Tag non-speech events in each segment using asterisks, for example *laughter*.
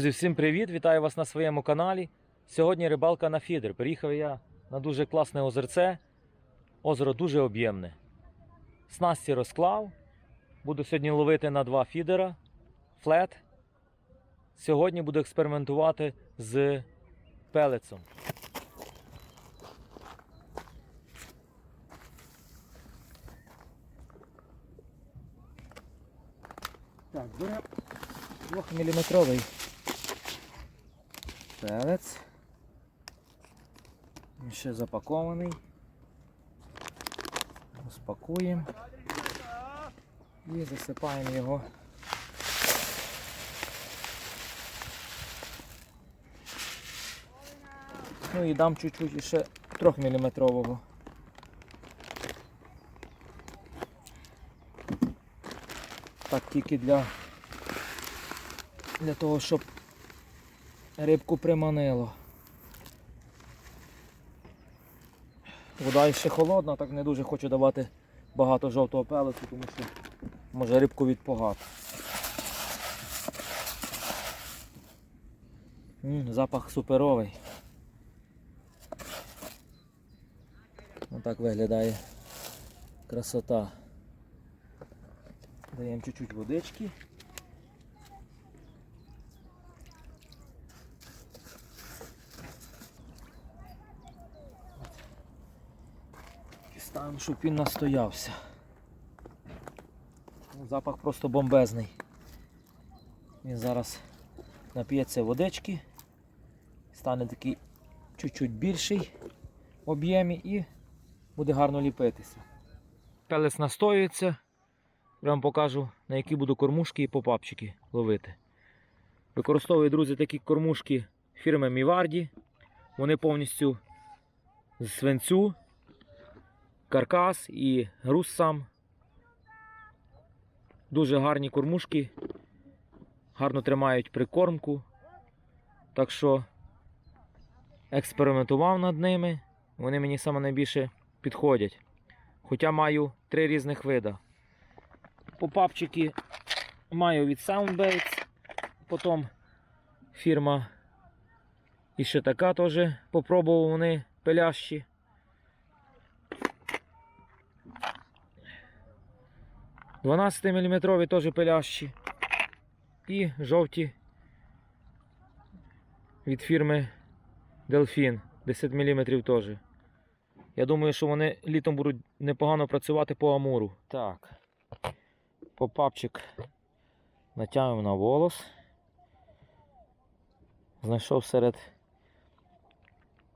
Друзі, всім привіт! Вітаю вас на своєму каналі. Сьогодні рибалка на фідер. Приїхав я на дуже класне озерце. Озеро дуже об'ємне. Снасті розклав. Буду сьогодні ловити на два фідера. Флет. Сьогодні буду експериментувати з пелецом. Так, беремо 2-мм пелець. Він ще запакований. Розпакуємо і засипаємо його. Ну і дам чуть-чуть ще 3-мм. Так тільки для, для того, щоб рибку приманило. Вода ще холодна, так не дуже хочу давати багато жовтого пелету, тому що може рибку відпогати. М, запах суперовий. Отак виглядає красота. Даємо чуть-чуть водички. Ставимо, щоб він настоявся. Ну, Запах просто бомбезний. Він зараз нап'ється водички, стане такий чуть-чуть більший в об'ємі і буде гарно ліпитися. Пелець настоюється. Я вам покажу, на які буду кормушки і попапчики ловити. Використовую, друзі, такі кормушки фірми Міварді. Вони повністю з свинцю, каркас і груз сам. Дуже гарні кормушки, гарно тримають прикормку. Так що експериментував над ними, вони мені саме найбільше підходять. Хоча маю три різних вида. Попапчики маю від Soundbates, потім фірма і ще така теж попробував вони пелящі. 12-мм теж пилящі. І жовті від фірми Delfin 10 мм теж. Я думаю, що вони літом будуть непогано працювати по амуру. Так, попапчик натягуємо на волос. Знайшов серед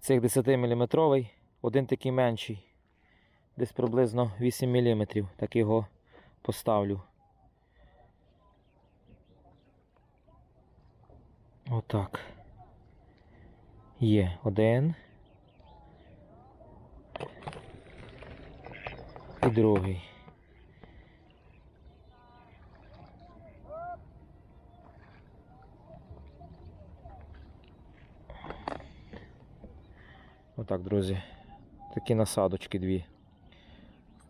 цих 10 мм один такий менший, десь приблизно 8 мм, так його поставлю. Отак. Є один. І другий. Отак, друзі. Такі насадочки дві.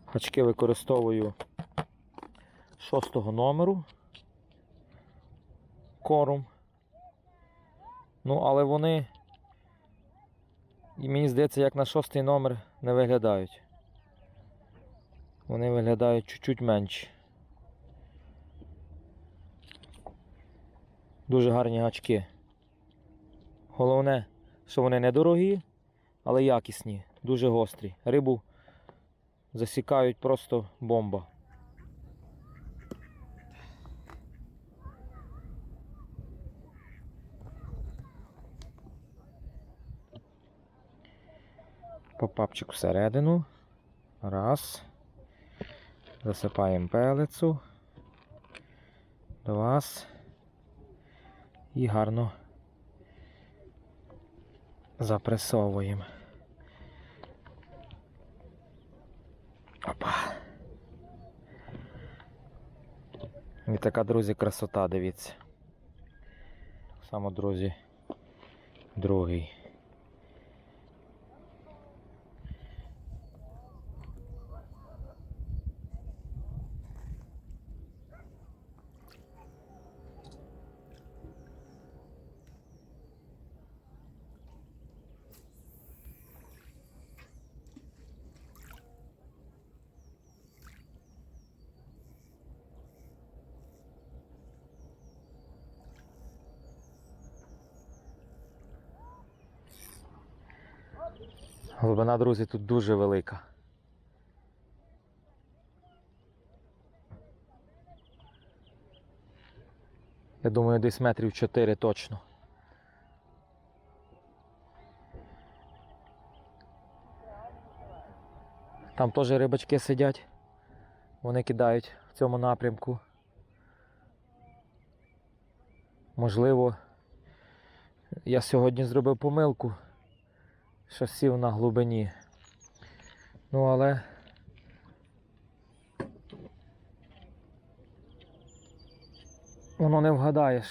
Гачки використовую шостого номеру. Корум. Ну, але вони, і мені здається, як на шостий номер не виглядають. Вони виглядають чуть-чуть менші. Дуже гарні гачки. Головне, що вони недорогі, але якісні, дуже гострі. Рибу засікають просто бомба. Попапчик всередину. Раз. Засипаємо пелицю. Два. І гарно запресовуємо. Опа. І така, друзі, красота, дивіться. Саме, друзі, другий. Глибина, друзі, тут дуже велика. Я думаю, десь метрів 4 точно. Там теж рибачки сидять. Вони кидають в цьому напрямку. Можливо, я сьогодні зробив помилку, що на глибині. Ну, але воно не вгадаєш.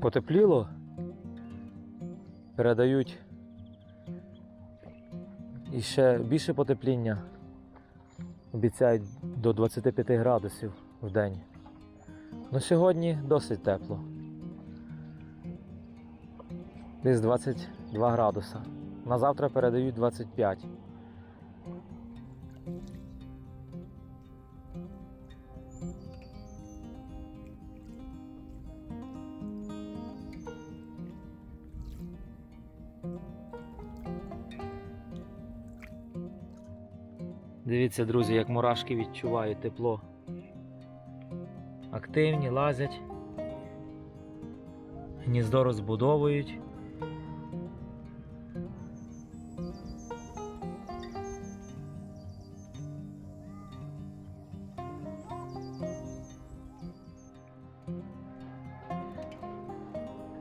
Потепліло, передають і ще більше потепління. Обіцяють до 25 градусів в день. Ну сьогодні досить тепло. Десь 22 градуса. На завтра передають 25. Дивіться, друзі, як мурашки відчувають тепло. Активні, лазять, гніздо розбудовують.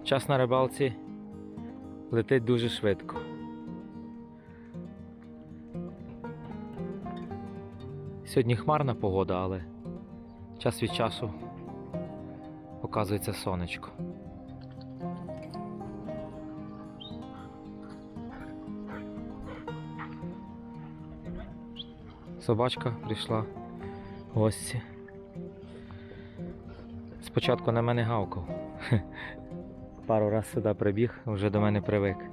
Час на рибалці летить дуже швидко. Сьогодні хмарна погода, але час від часу показується сонечко. Собачка прийшла в гості. Спочатку на мене гавкав. *laughs* Пару раз сюди прибіг, вже до мене привик.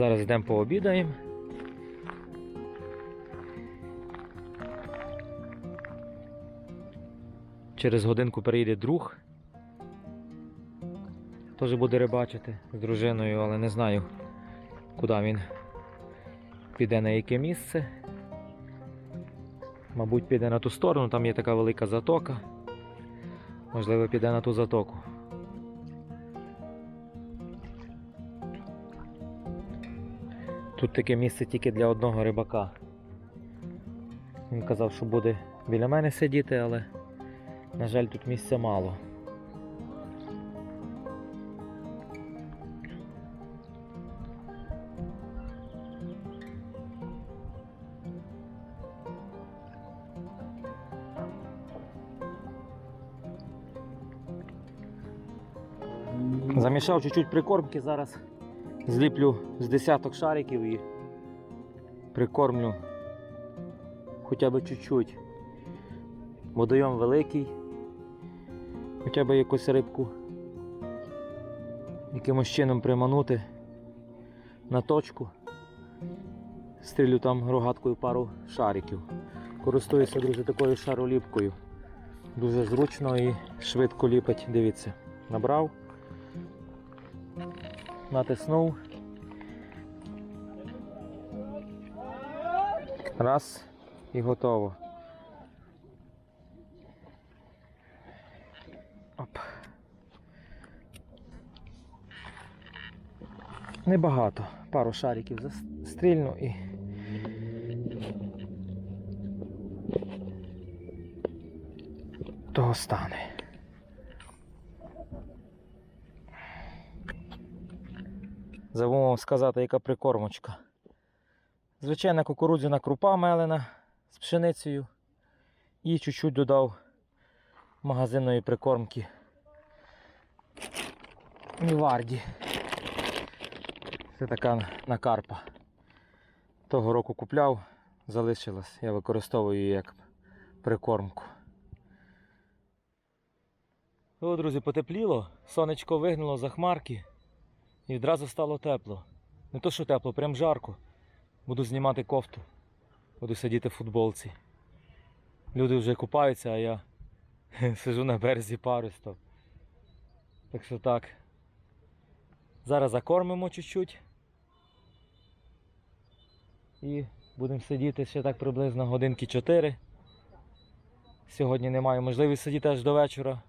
Зараз йдемо пообідаємо. Через годинку приїде друг. Теж буде рибачити з дружиною, але не знаю, куди він піде на яке місце. Мабуть, піде на ту сторону, там є така велика затока. Можливо, піде на ту затоку. Тут таке місце тільки для одного рибака. Він казав, що буде біля мене сидіти, але, на жаль, тут місця мало. Замішав чуть-чуть прикормки, зараз зліплю з десяток шариків і прикормлю хоча б чуть-чуть. Водойом великий, хоча б якусь рибку якимось чином приманути на точку. Стрілю там рогаткою пару шариків. Користуюся, друзі, такою шароліпкою. Дуже зручно і швидко ліпить. Дивіться, набрав натиснув. Раз і готово. Оп. Небагато. Пару шариків застрільну і. Того стане. Забув сказати, яка прикормочка. Звичайна кукурудзяна крупа мелена з пшеницею. І чуть-чуть додав магазинної прикормки. Міварді. Це така накарпа. Того року купляв, залишилась. Я використовую її як прикормку. О, друзі, потепліло, сонечко вигнуло за хмарки. І відразу стало тепло. Не то, що тепло, прям жарко. Буду знімати кофту. Буду сидіти в футболці. Люди вже купаються, а я *laughs* сижу на березі парустов. Так що так. Зараз закормимо чуть-чуть. І будемо сидіти ще так приблизно годинки 4. Сьогодні не маю можливості сидіти аж до вечора.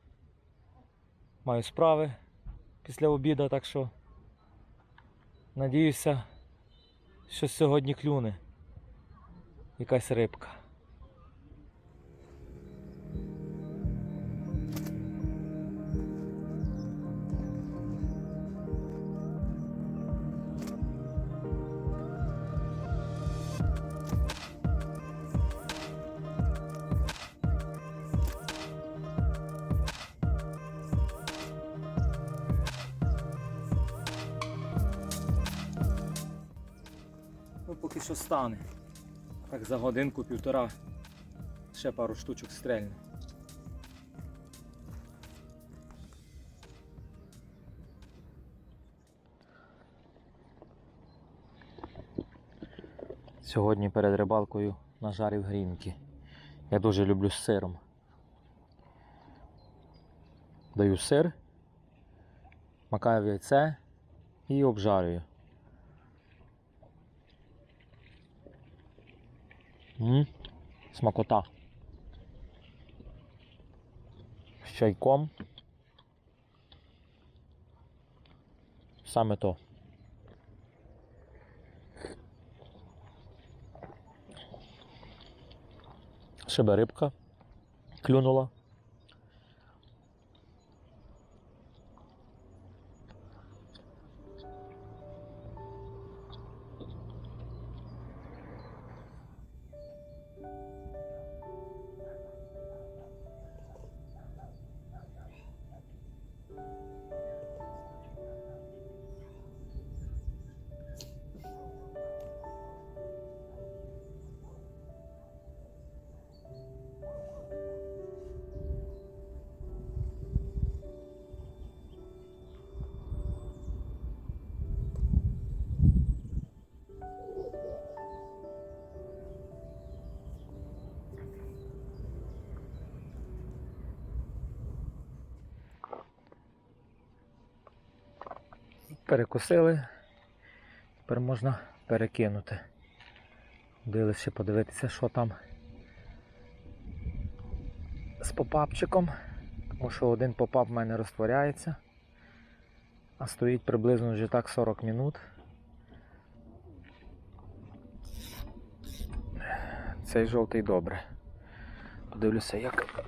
Маю справи після обіду, так що надіюся, що сьогодні клюне якась рибка. За годинку-півтора ще пару штучок стрельне. Сьогодні перед рибалкою нажарив грінки. Я дуже люблю з сиром. Даю сир, макаю в яйце і обжарюю. М? Смакота. З чайком. Саме то. Шибе рибка. Клюнула. Перекусили. Тепер можна перекинути. Дивилися подивитися, що там з попапчиком. Тому що один попап в мене розтворяється, а стоїть приблизно вже так 40 минут. Цей жовтий добре. Подивлюся, як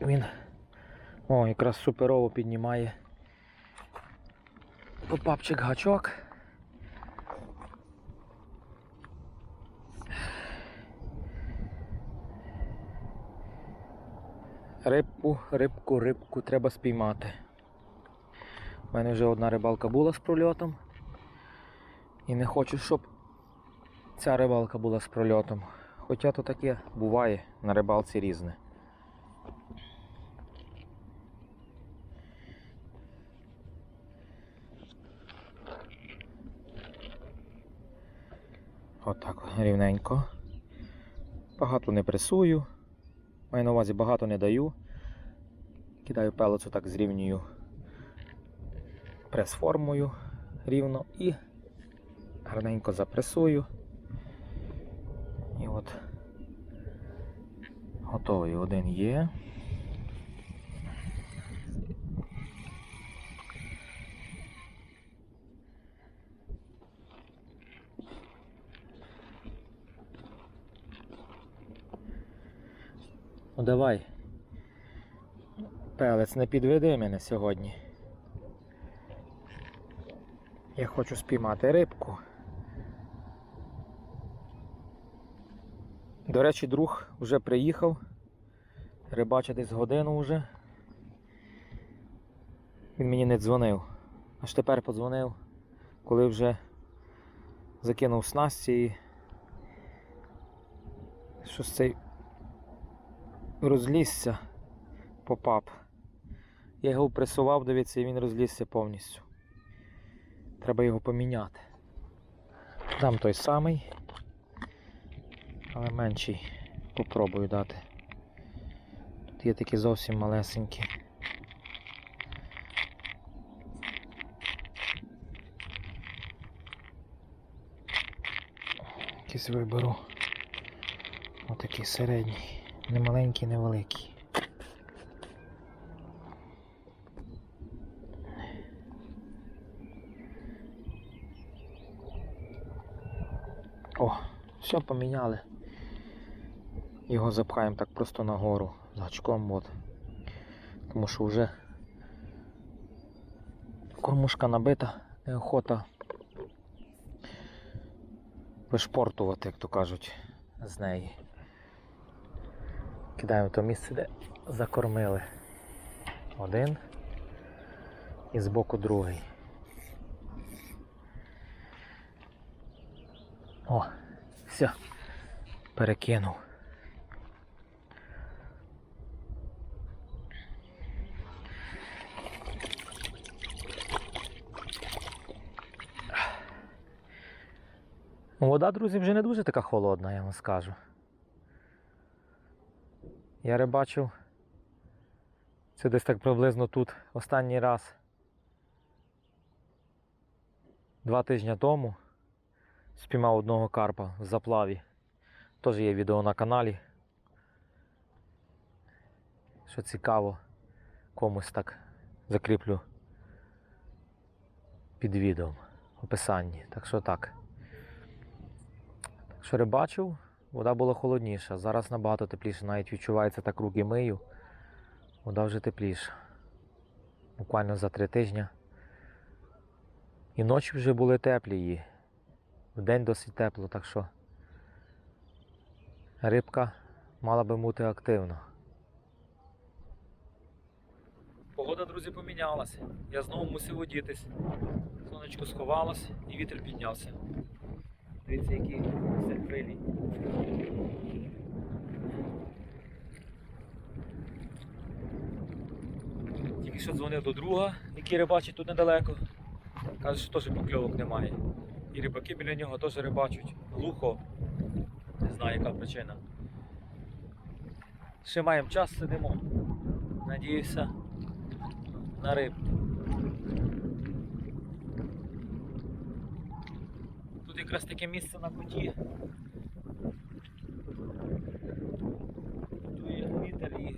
він о, якраз суперово піднімає попапчик гачок. Рибку, рибку, рибку треба спіймати. У мене вже одна рибалка була з прольотом. І не хочу, щоб ця рибалка була з прольотом. Хоча то таке буває на рибалці різне. Отак рівненько. Багато не пресую. Маю на увазі багато не даю. Кидаю пелицю так зрівнюю прес-формою рівно і гарненько запресую. І от готовий один є. Давай. Пелець, не підведи мене сьогодні. Я хочу спіймати рибку. До речі, друг вже приїхав. Рибачити з годину вже. Він мені не дзвонив. Аж тепер подзвонив, коли вже закинув снасті і щось цей розлізся попап. Я його пресував, дивіться, і він розлізся повністю. Треба його поміняти. Дам той самий, але менший. Попробую дати. Тут є такі зовсім малесенькі. Якийсь виберу. Отакий середній. Не маленький, не великий. О, все поміняли. Його запхаємо так просто нагору з гачком от. Тому що вже кормушка набита, неохота вишпортувати, як то кажуть, з неї. Кидаємо то місце, де закормили. Один і збоку другий. О, все, перекинув. Вода, друзі, вже не дуже така холодна, я вам скажу. Я рибачив. Це десь так приблизно тут останній раз. Два тижні тому спіймав одного карпа в заплаві. Теж є відео на каналі. Що цікаво, комусь так закріплю під відео в описанні. Так що так. Так що рибачив, вода була холодніша. Зараз набагато тепліше, навіть відчувається так руки мию. Вода вже тепліша. Буквально за три тижні. І ночі вже були теплі. І вдень досить тепло, так що рибка мала би бути активна. Погода, друзі, помінялася. Я знову мусив одітись. Сонечко сховалось і вітер піднявся. Дивіться, які це. Тільки що дзвонив до друга, який рибачить тут недалеко. Каже, що теж покльовок немає. І рибаки біля нього теж рибачать. Глухо. Не знаю, яка причина. Ще маємо час, сидимо. Надіюся на риб. Тут якраз таке місце на куті. Дує вітер і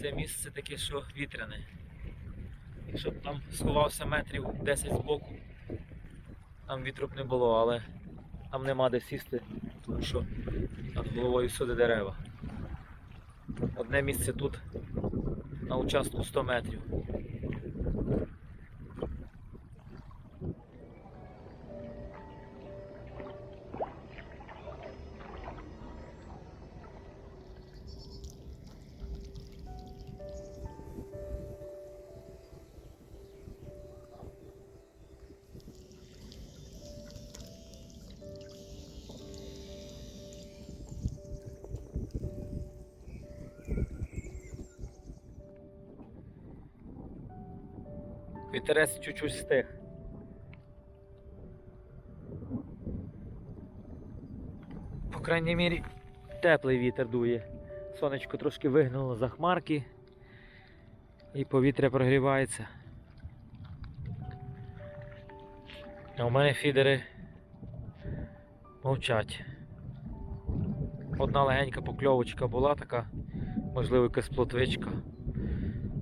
це місце таке, що вітряне. Якщо б там сховався метрів 10 з боку, там вітру б не було, але там нема де сісти, тому що над головою всюди дерева. Одне місце тут на участку 100 метрів. Вітерець чуть-чуть стих. По крайній мірі теплий вітер дує. Сонечко трошки вигнуло за хмарки і повітря прогрівається. А у мене фідери мовчать. Одна легенька покльовочка була така, можливо, якась плотвичка.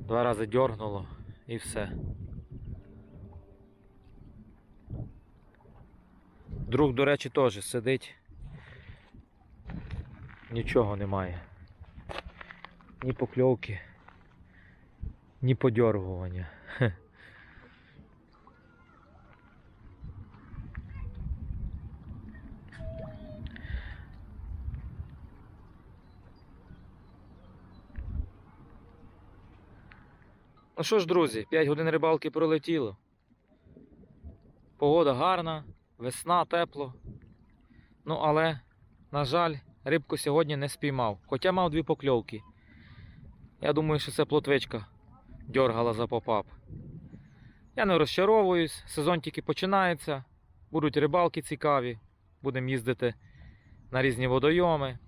Два рази дьоргнуло і все. Друг, до речі, теж сидить. Нічого немає. Ні покльовки, ні подьоргування. Ну що ж, друзі, 5 годин рибалки пролетіло. Погода гарна, весна, тепло. Ну, але, на жаль, рибку сьогодні не спіймав. Хоча мав дві покльовки. Я думаю, що це плотвичка дьоргала за попап. Я не розчаровуюсь, сезон тільки починається. Будуть рибалки цікаві, будемо їздити на різні водойоми.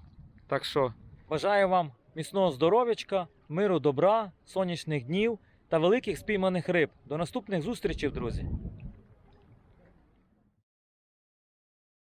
Так що бажаю вам міцного здоров'ячка, миру, добра, сонячних днів та великих спійманих риб. До наступних зустрічей, друзі!